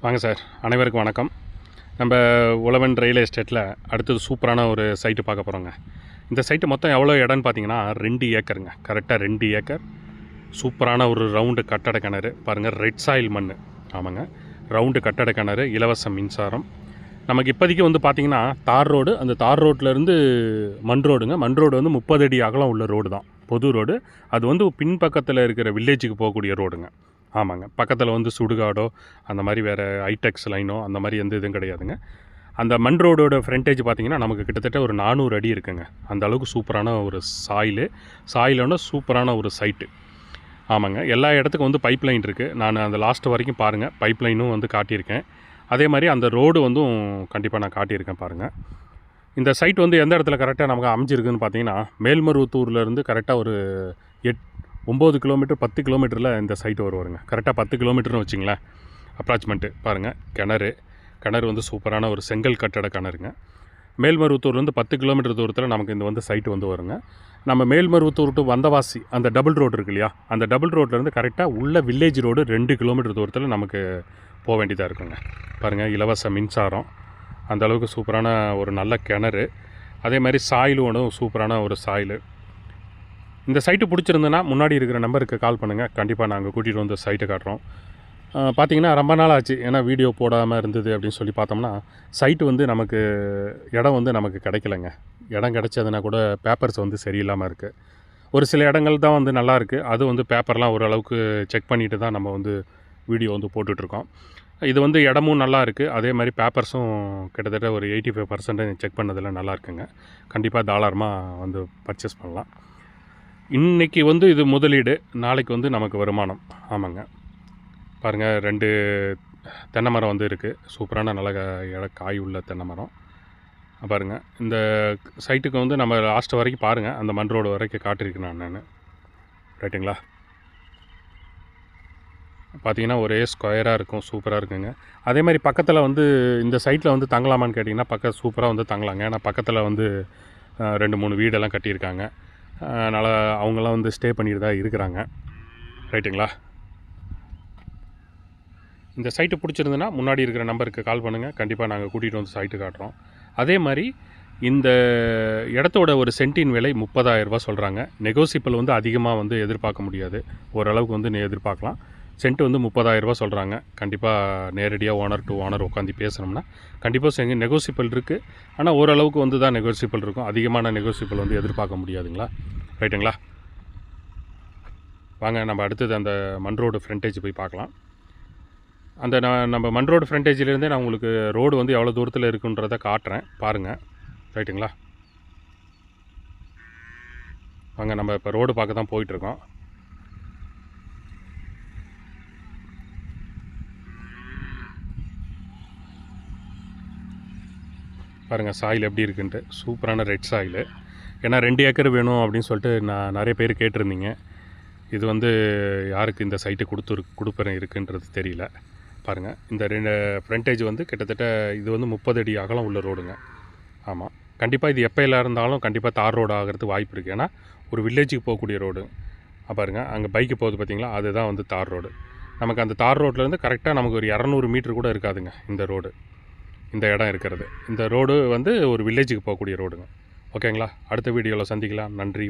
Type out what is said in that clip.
வாங்க சார் அனைவருக்கும் வணக்கம். நம்ம உழவன் ரயில்வே எஸ்டேட்டில் அடுத்தது சூப்பரான ஒரு சைட்டு பார்க்க போகிறோங்க இந்த சைட்டு மொத்தம் எவ்வளோ இடம்னு பார்த்தீங்கன்னா ரெண்டு ஏக்கருங்க. கரெக்டாக ரெண்டு ஏக்கர். சூப்பரான ஒரு ரவுண்டு கட்டட கிணறு. பாருங்கள் ரெட் சாயில் மண் ஆமாங்க. ரவுண்டு கட்டட கிணறு இலவச மின்சாரம். நமக்கு இப்போதைக்கு வந்து பார்த்திங்கன்னா தார் ரோடு. அந்த தார் ரோட்லேருந்து மண் ரோடுங்க. மண் ரோடு வந்து முப்பது அடி அகலம் உள்ள ரோடு தான். பொது ரோடு. அது வந்து பின்பக்கத்தில் இருக்கிற வில்லேஜுக்கு போகக்கூடிய ரோடுங்க. ஆமாங்க. பக்கத்தில் வந்து சுடுகாடோ அந்த மாதிரி வேறு ஐடெக்ஸ் லைனோ அந்த மாதிரி எந்த இதுவும் கிடையாதுங்க. அந்த மண் ரோடோட ஃப்ரண்டேஜ் பார்த்தீங்கன்னா நமக்கு கிட்டத்தட்ட ஒரு நானூறு அடி இருக்குங்க. அந்த அளவுக்கு சூப்பரான ஒரு சாயிலு. சாயிலோட சூப்பரான ஒரு சைட்டு ஆமாங்க. எல்லா இடத்துக்கும் வந்து பைப் லைன் இருக்குது நான் அந்த லாஸ்ட் வரைக்கும் பாருங்கள் பைப் லைனும் வந்து காட்டியிருக்கேன். அதே மாதிரி அந்த ரோடு வந்து கண்டிப்பாக நான் காட்டியிருக்கேன் பாருங்கள் இந்த சைட் வந்து எந்த இடத்துல கரெக்டாக நமக்கு அமைஞ்சிருக்குன்னு பார்த்தீங்கன்னா மேல்மருவத்தூர்லேருந்து கரெக்டாக ஒரு எட் ஒம்பது கிலோமீட்டர் பத்து கிலோமீட்டரில் இந்த சைட் வருவாருங்க. கரெக்டாக பத்து கிலோமீட்டர்னு வச்சிங்களேன். அப்ராச்மெண்ட்டு பாருங்கள் கிணறு. கிணறு வந்து சூப்பரான ஒரு செங்கல் கட்டட கிணறுங்க. மேல்மருவத்தூர்லேருந்து பத்து கிலோமீட்டர் தூரத்தில் நமக்கு இந்த வந்து சைட்டு வந்து வருங்க. நம்ம மேல்மருவத்தூர் டு வந்தவாசி அந்த டபுள் ரோடு இருக்கு இல்லையா? அந்த டபுள் ரோட்லேருந்து கரெக்டாக உள்ள வில்லேஜ் ரோடு ரெண்டு கிலோமீட்டர் தூரத்தில் நமக்கு போக வேண்டியதாக இருக்குங்க. பாருங்கள் இலவச மின்சாரம். அந்த அளவுக்கு சூப்பரான ஒரு நல்ல கிணறு. அதே மாதிரி சாயிலும் ஒன்றும் சூப்பரான ஒரு சாயில். இந்த சைட்டு பிடிச்சிருந்ததுன்னா முன்னாடி இருக்கிற நம்பருக்கு கால் பண்ணுங்கள் கண்டிப்பாக நாங்கள் கூட்டிகிட்டு வந்து சைட்டை காட்டுறோம். பார்த்திங்கன்னா பார்த்தீங்கன்னா ரொம்ப நாள் ஆச்சு. ஏன்னா வீடியோ போடாமல் இருந்தது அப்படின்னு சொல்லி பார்த்தோம்னா சைட்டு வந்து நமக்கு இடம் வந்து நமக்கு கிடைக்கலங்க. இடம் கிடைச்சதுன்னா கூட பேப்பர்ஸ் வந்து சரியில்லாமல் இருக்குது ஒரு சில இடங்கள் தான் வந்து நல்லாயிருக்கு அது வந்து பேப்பர்லாம் ஓரளவுக்கு செக் பண்ணிட்டு தான் நம்ம வந்து வீடியோ வந்து போட்டுட்ருக்கோம். இது வந்து இடமும் நல்லா இருக்குது அதே மாதிரி பேப்பர்ஸும் கிட்டத்தட்ட ஒரு எயிட்டி ஃபைவ் பர்சன்டேஜ் செக் பண்ணதில் நல்லா இருக்குங்க. கண்டிப்பாக தாராளமாக வந்து பர்ச்சேஸ் பண்ணலாம். இன்றைக்கி வந்து இது முதலீடு நாளைக்கு வந்து நமக்கு வருமானம். ஆமாங்க. பாருங்கள் ரெண்டு தென்னை மரம் வந்து இருக்குது சூப்பரான நல்ல இட காய் உள்ள தென்னை மரம். பாருங்கள் இந்த சைட்டுக்கு வந்து நம்ம லாஸ்ட் வரைக்கும் பாருங்கள் அந்த மண் ரோடு வரைக்கும் காட்டியிருக்கேன் நான் நான். ரைட்டுங்களா பார்த்தீங்கன்னா ஒரே ஸ்கொயராக இருக்கும் சூப்பராக இருக்குங்க. அதே மாதிரி பக்கத்தில் வந்து இந்த சைட்டில் வந்து தங்கலாமான்னு கேட்டிங்கன்னா பக்கம் சூப்பராக வந்து தங்கலாங்க. ஏன்னா பக்கத்தில் வந்து ரெண்டு மூணு வீடெல்லாம் கட்டியிருக்காங்க. அதனால் அவங்களாம் வந்து ஸ்டே பண்ணிட்டு தான் இருக்கிறாங்க. ரைட்டுங்களா இந்த சைட்டு பிடிச்சிருந்துன்னா முன்னாடி இருக்கிற நம்பருக்கு கால் பண்ணுங்கள் கண்டிப்பாக நாங்கள் கூட்டிகிட்டு வந்து சைட்டு காட்டுறோம். அதே மாதிரி இந்த இடத்தோட ஒரு சென்டின் விலை முப்பதாயிரரூபா சொல்கிறாங்க நெகோசியபிள் வந்து அதிகமாக வந்து எதிர்பார்க்க முடியாது. ஓரளவுக்கு வந்து நீ எதிர்பார்க்கலாம். சென்ட் வந்து 30000 சொல்கிறாங்க கண்டிப்பாக நேரடியாக ஓனர் டு ஓனர் உட்காந்து பேசுனோம்னா கண்டிப்பாக செங்க நெகோசியபிள் இருக்குது ஆனால் ஓரளவுக்கு வந்து தான் நெகோசியபிள் இருக்கும். அதிகமான நெகோசியபிள் வந்து எதிர்பார்க்க முடியாதுங்களா? ரைட்டுங்களா? வாங்க நம்ம அடுத்தது அந்த மண் ரோடு ஃப்ரண்டேஜ் போய் பார்க்கலாம். அந்த நான் நம்ம மண் ரோடு ஃப்ரண்டேஜிலேருந்தே நான் உங்களுக்கு ரோடு வந்து எவ்வளோ தூரத்தில் இருக்குன்றதை காட்டுறேன். பாருங்கள் ரைட்டுங்களா? வாங்க நம்ம இப்போ ரோடு பார்க்க தான் போயிட்டுருக்கோம் பாருங்கள் சாயில் எப்படி இருக்குன்ட்டு. சூப்பரான ரெட் சாயில் ஏன்னா ரெண்டு ஏக்கர் வேணும் அப்படின்னு சொல்லிட்டு நான் நிறைய பேர் கேட்டிருந்தீங்க. இது வந்து யாருக்கு இந்த சைட்டு கொடுத்துரு கொடுப்பறேன் இருக்குன்றது தெரியல. பாருங்கள் இந்த ரெண்டு ஃப்ரண்டேஜ் வந்து கிட்டத்தட்ட இது வந்து முப்பது அடி அகலம் உள்ள ரோடுங்க ஆமாம் கண்டிப்பாக இது எப்போயில இருந்தாலும் கண்டிப்பாக தார் ரோடு ஆகிறதுக்கு வாய்ப்பு இருக்குது ஏன்னா ஒரு வில்லேஜுக்கு போகக்கூடிய ரோடு பாருங்கள் பாருங்க அங்கே பைக்கு போகுது பார்த்தீங்களா அதுதான் வந்து தார் ரோடு நமக்கு அந்த தார் ரோட்லேருந்து கரெக்டாக நமக்கு ஒரு இரநூறு மீட்ரு கூட இருக்காதுங்க இந்த ரோடு இந்த இடம் இருக்கிறது. இந்த ரோடு வந்து ஒரு வில்லேஜுக்கு போகக்கூடிய ரோடுங்க. ஓகேங்களா அடுத்த வீடியோவில் சந்திக்கலாம். நன்றி.